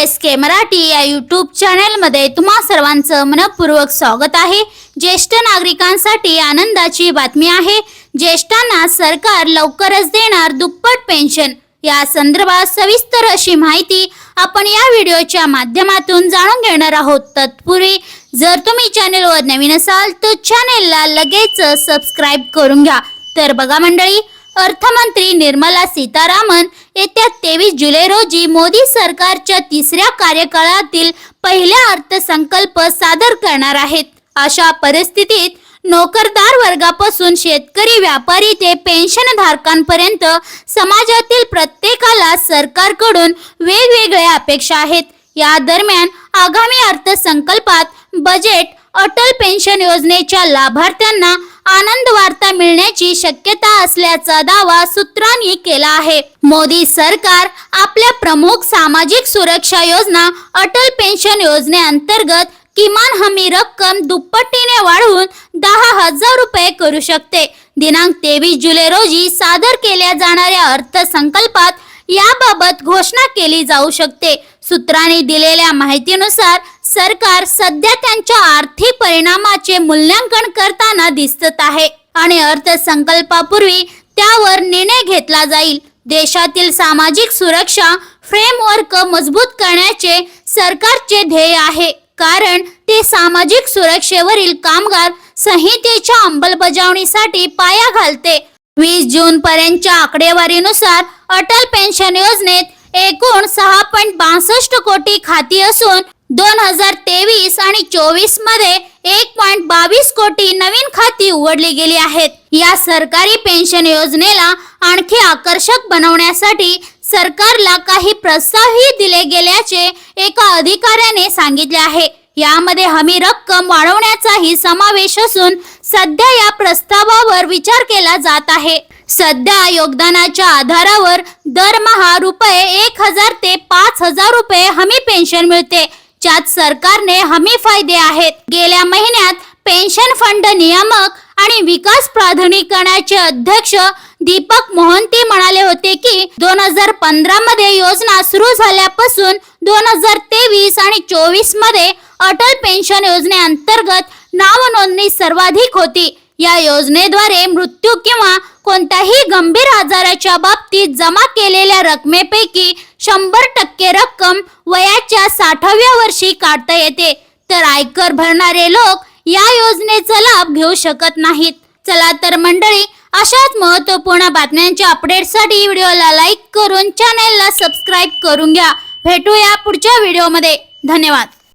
S के मराठी या YouTube चॅनेलमध्ये तुम्हा सर्वांचं मनपूर्वक स्वागत आहे. ज्येष्ठ नागरिकांसाठी आनंदाची बातमी आहे. ज्येष्ठांना सरकार लवकरच देणार दुप्पट पेन्शन या संदर्भात सविस्तर अशी माहिती आपण या व्हिडिओच्या माध्यमातून जाणून घेणार आहोत. तत्पूर्वी जर तुम्ही चॅनेलवर नवीन असाल तर चॅनेलला लगेच सबस्क्राईब करून घ्या. तर बघा मंडळी अर्थमंत्री निर्मला सीतारामन येत्या तेवीस जुलै रोजी मोदी सरकारच्या तिसऱ्या कार्यकाळातील पहिला अर्थसंकल्प सादर करणार आहेत. अशा परिस्थितीत नोकरदार वर्गापासून शेतकरी व्यापारी ते पेन्शनधारकांपर्यंत समाजातील प्रत्येकाला सरकारकडून वेगवेगळ्या अपेक्षा आहेत. या दरम्यान आगामी अर्थसंकल्पात बजेट अटल पेन्शन योजनेच्या लाभार्थ्यांना आनंद वार्ता मिळण्याची शक्यता असल्याचा दावा सूत्रांनी केला आहे. मोदी सरकार आपल्या प्रमुख सामाजिक सुरक्षा योजना अटल पेन्शन योजनेअंतर्गत किमान हमी रक्कम दुप्पटीने वाढवून दहा हजार रुपये करू शकते. दिनांक तेवीस जुलै रोजी सादर केल्या जाणाऱ्या अर्थसंकल्पात याबाबत घोषणा केली जाऊ शकते. सूत्रांनी दिलेल्या माहितीनुसार सरकार सध्या त्यांच्या आर्थिक परिणामाचे मूल्यांकन करताना दिसत आहे आणि अर्थसंकल्पापूर्वी त्यावर निर्णय घेतला जाईल. देशातील सामाजिक सुरक्षा फ्रेमवर्क मजबूत करण्याचे सरकारचे ध्येय आहे. कारण ते सामाजिक सुरक्षेवरील कामगार संहितेच्या अंमलबजावणीसाठी पाया घालते. वीस जून पर्यंतच्या आकडेवारीनुसार अटल पेन्शन योजनेत एकूण सहा पॉईंट बासष्ट कोटी खाती असून दोन हजार तेवीस आणि चोवीसमध्ये एक पॉईंट बावीस कोटी नवीन खाती उघडली गेली आहेत. या सरकारी पेन्शन योजनेला आणखी आकर्षक बनवण्यासाठी सरकारला काही प्रस्तावही दिले गेल्याचे एका अधिकाऱ्याने सांगितले आहे. यामध्ये हमी रक्कम वाढवण्याचाही समावेश असून सध्या या प्रस्तावावर विचार केला जात आहे. सध्या योगदानाच्या आधारावर दरमहा रुपये एक हजार ते पाच हजार रुपये हमी पेन्शन मिळते. ज्यात सरकारने हमी फायदे आहेत. गेल्या महिन्यात पेन्शन फंड नियामक आणि विकास प्राधिकरणाचे अध्यक्ष दीपक मोहंती म्हणाले होते की दोन हजार पंधरा मध्ये योजना सुरू झाल्यापासून दोन हजार तेवीस आणि चोवीसमध्ये अटल पेन्शन योजनेअंतर्गत नाव नोंदणी सर्वाधिक होती. या योजनेद्वारे मृत्यू किंवा कोणत्याही गंभीर आजाराच्या बाबतीत जमा केलेल्या रकमेपैकी शंभर टक्के रक्कम वयाच्या साठाव्या वर्षी काढता येते. तर आयकर भरणारे लोक या योजनेचा लाभ घेऊ शकत नाहीत. चला तर मंडळी अशाच महत्त्वपूर्ण बातम्यांच्या अपडेटसाठी व्हिडिओला लाईक करून चॅनेलला सबस्क्राईब करून घ्या. भेटूया पुढच्या व्हिडिओमध्ये. धन्यवाद.